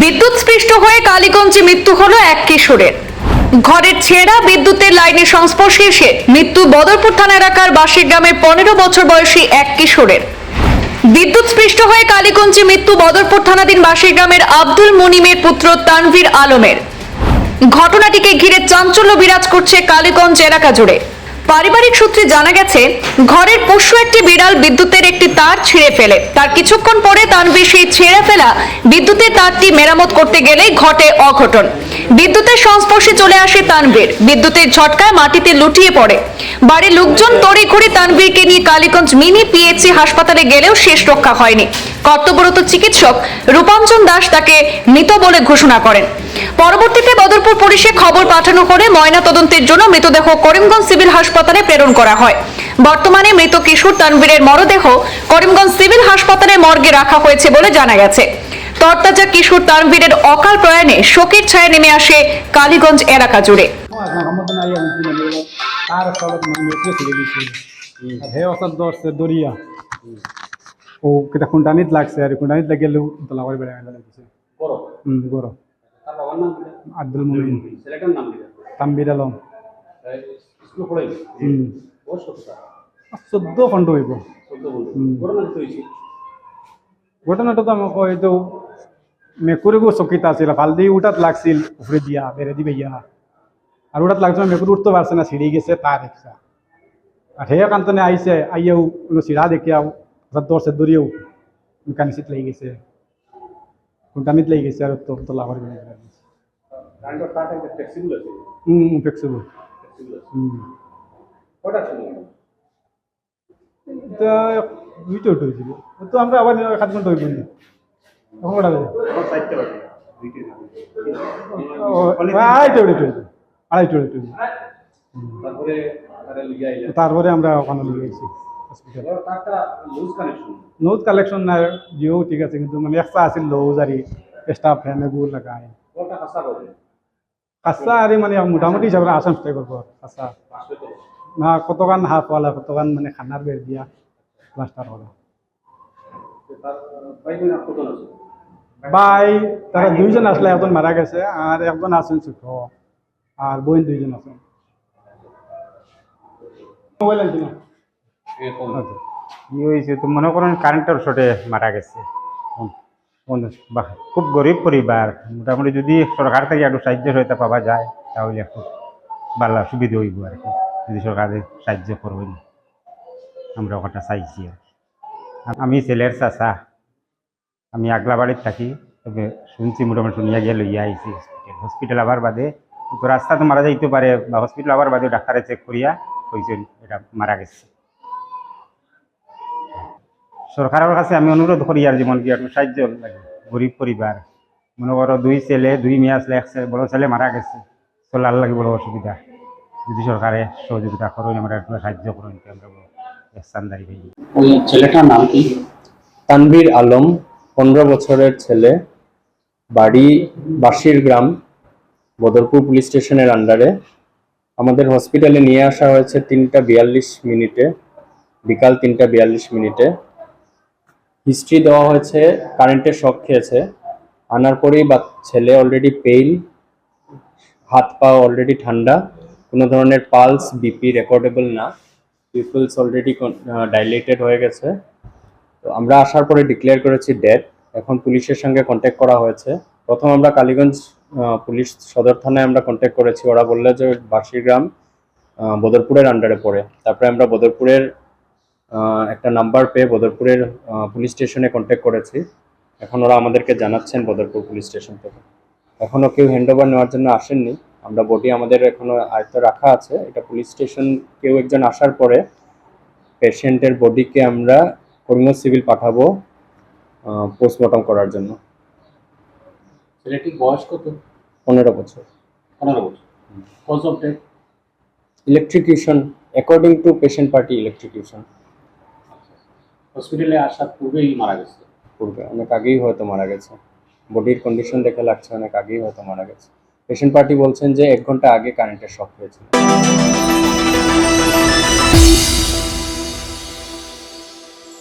বিদ্যুৎ স্পৃষ্ট হয়ে কালীগঞ্জে মৃত্যু হলো এক কিশোরের। ঘরের ছেঁড়া বিদ্যুতের লাইনের সংস্পর্শে এসে মৃত্যু বদরপুর থানা এলাকার বাসিক গ্রামের পনেরো বছর বয়সী এক কিশোরের। বিদ্যুৎ স্পৃষ্ট হয়ে কালীগঞ্জে মৃত্যু বদরপুর থানাধীন বাসিক গ্রামের আব্দুল মনিমের পুত্র তানভীর আলমের। ঘটনাটিকে ঘিরে চাঞ্চল্য বিরাজ করছে কালীগঞ্জ এলাকা জুড়ে। পারিবারিক সূত্রে জানা গেছে, ঘরের পোষ্য একটি বিড়াল বিদ্যুতের একটি তার ছিঁড়ে ফেলে। তার কিছুক্ষণ পরে তানভীর সেই ছিঁড়ে ফেলা বিদ্যুতের তারটি মেরামত করতে গেলেই ঘটে অঘটন। বিদ্যুতের সংস্পর্শে চলে আসে তানভীর। বিদ্যুতের ঝটকায় মাটিতে লুটিয়ে পড়ে। বাড়ির লোকজন তড়িঘড়ি তানভীরকে নিয়ে কালীগঞ্জ মিনি পিএইচসি হাসপাতালে গেলেও শেষ রক্ষা হয়নি। কর্তব্যরত চিকিৎসক রূপাঞ্জন দাস তাকে মৃত বলে ঘোষণা করেন। পরবর্তীতে বদরপুর পুলিশে খবর পাঠানো করে ময়না তদন্তের জন্য মৃতদেহ করিমগঞ্জ সিভিল হাসপাতালে প্রেরণ করা হয়। বর্তমানে মৃত কিশোর তানবীরের মরদেহ করিমগঞ্জ সিভিল হাসপাতালে মর্গে রাখা হয়েছে বলে জানা গেছে। তরতাজা কিশোর তানবীরের অকাল প্রয়াণে শোকের ছায়া নেমে আসে কালীগঞ্জ এলাকা জুড়ে। হে অসত দরিয়া ও কিতা খুঁটানিত লাগছে আর খুঁটানিত লাগিয়ে করে বেড়ে লাগছে। বড় হুম গরো তার বাবার নাম কি? আব্দুল মুমিন। ছেলেটার নাম কি? তাম্বির আলম। স্কুল পড়াই হুম। বয়স কতটা চোদ্দ খণ্ড হইব। ঘটনাটা তো আমাকে হয়তো মেকুরিগো চকিত আছিল ভালো দি উঠাত লাগছিল উফরে দিয়া বেড়ে দি বেয়া আর উঠাত লাগছিল মেকুরি উঠতে পারছে না ছিঁড়ে গেছে তার একটা আর হে কান্তনে আইছে আইয়াও কোনো চিড়া দেখিয়াও দর্শে দৌড়িয়েও মেকানিসিত লাগি গেছে। খুঁটানিত লাগি গেছে আর তো তোলা করে বেড়ে গেছে কারেন্টের তারটা একটা ফ্লেক্সিবল আছে? হুম ফ্লেক্সিবল ফ্লেক্সিবল আছে। হুম। কটা ছিল এটা দুইটা উঠে হয়েছিল তো আমরা আবার সাত ঘণ্টা হইব না এখন কটা বাজে? চারটে বাজে। আড়াইটা উঠে আড়াইটা উঠে তারপরে আমরা ওখানে গেছি। হসপিটাল লুজ কালেকশন না জিও ঠিক আছে কিন্তু মানে এক্সট্রা আছিল লোজ আর এক্সট্রা ফ্যান এগুলো ওটা কাঁচা আর মানে মোটামুটি হিসাবে আসাম স্টে করব কাঁচা না কতগান হাফ ওয়ালা কতগান মানে খানার বের দিয়া প্লাস্টার ভাই আছে ভাই তারা দুইজন আসলে একজন মারা গেছে আর একজন আছেন ছোট আর বোন দুইজন আছেন মোবাইল আনছি কি হয়েছে তো মনে করেন কারেন্টের শর্টে মারা গেছে। খুব গরিব পরিবার। মোটামুটি যদি সরকার থেকে একটু সাহায্য হইতে পাওয়া যায়, তাহলে খুব ভালো সুবিধা হইব আর কি। যদি সরকারে সাহায্য করবেন। আমরা ওখানটা চাইছি আর আমি ছেলের চাচা। আমি আগলা বাড়ির থাকি। তবে শুনছি মোটামুটি শুনিয়া গিয়ে লইয়া আইছি। হসপিটাল হসপিটাল আবার বাদে তো রাস্তা তো মারা যাইতে পারে বা হসপিটাল আবার বাদে ডাক্তারে চেক করিয়া কইছেন এটা মারা গেছে। সরকারের কাছে আমি অনুরোধ করি আর যেমন কি একটু সাহায্য লাগে। গরিব পরিবার মনে করো দুই ছেলে দুই মেয়ে আসলে এক ছেলে বড় ছেলে মারা গেছে। চলার লাগে বড় অসুবিধা। যদি সরকারে সহযোগিতা করুন আমরা একটু সাহায্য করুন আমরা স্থান দাঁড়িয়ে ওই ছেলেটার নাম কি? তানভীর আলম পনেরো বছরের ছেলে বাড়ি বাসির গ্রাম বদরপুর পুলিশ স্টেশনের আন্ডারে আমাদের হসপিটালে নিয়ে আসা হয়েছে তিনটা বিয়াল্লিশ মিনিটে বিকাল তিনটা বিয়াল্লিশ মিনিটে। হিস্ট্রি দেওয়া হয়েছে কারেন্টের শক খেয়েছে। আনার পরেই বা ছেলে অলরেডি পেইন হাত পা অলরেডি ঠান্ডা কোনো ধরনের পালস বিপি রেকর্ডেবল না। পিপলস অলরেডি ডাইলেটেড হয়ে গেছে। তো আমরা আসার পরে ডিক্লেয়ার করেছি ডেট এখন পুলিশের সঙ্গে কন্ট্যাক্ট করা হয়েছে। প্রথম আমরা কালীগঞ্জ পুলিশ সদর থানায় আমরা কন্ট্যাক্ট করেছি। ওরা বলল যে বাসিগ্রাম আহ, বদরপুরের আন্ডারে পড়ে। তারপরে আমরা বদরপুরের একটা নাম্বার পেয়ে বদরপুরের পুলিশ স্টেশনে কন্ট্যাক্ট করেছি। এখন ওরা আমাদেরকে জানাচ্ছেন বদরপুর পুলিশ স্টেশন থেকে। এখনও কেউ হ্যান্ড ওভার নেওয়ার জন্য আসেননি। আমরা বডি আমাদের এখনও আয়ত্ত রাখা আছে। এটা পুলিশ স্টেশন কেউ একজন আসার পরে পেশেন্টের বডিকে আমরা করিমগঞ্জ সিভিল পাঠাবো পোস্টমর্টম করার জন্য। ছেলেটির বয়স কত? পনেরো বছর। পনেরো বছর। Electrocution according to patient party electrocution হসপিটালে আসার পূর্বেই মারা গেছে। পূর্বে, অনেক আগেই হয়তো মারা গেছে। বডির কন্ডিশন দেখে লাগছে, অনেক আগেই হয়তো মারা গেছে। পেশেন্ট পার্টি বলছেন যে এক ঘণ্টা আগে কারেন্টের শক হয়েছিল।